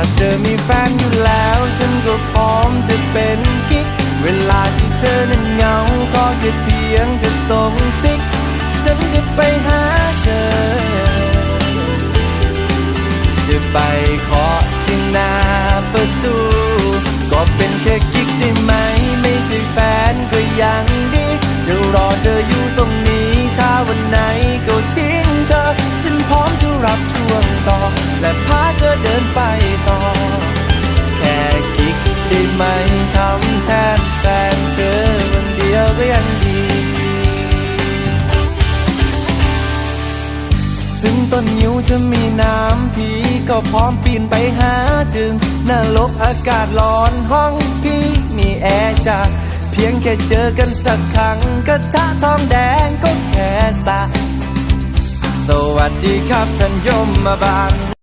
าเธอมีแฟนอยู่แล้ว ฉันก็พร้อมจะเป็นกิ๊ก เวลาที่เธอนั้นเหงา ก็แค่เพียงจะส่งซิก ฉันจะไปหาเธอ จะไปเคาะที่หน้าประตู ก็เป็นแค่กิ๊กได้ไหม ไม่ใช่แฟนก็ยังดี จะรอเธอ และพาเธอเดินไปต่อ แค่กิ๊กได้ไหมทำแทนแฟนเธอวันเดียวก็ยังดี ถึงต้นนิ้วจะมีน้ำพีก็พร้อมปีนไปหาจึงนรกอากาศร้อนห้องพี่มีแอร์จ้าเพียงแค่เจอกันสักครั้งกระทะทองแดงก็ ดีครับท่านยมมาบาล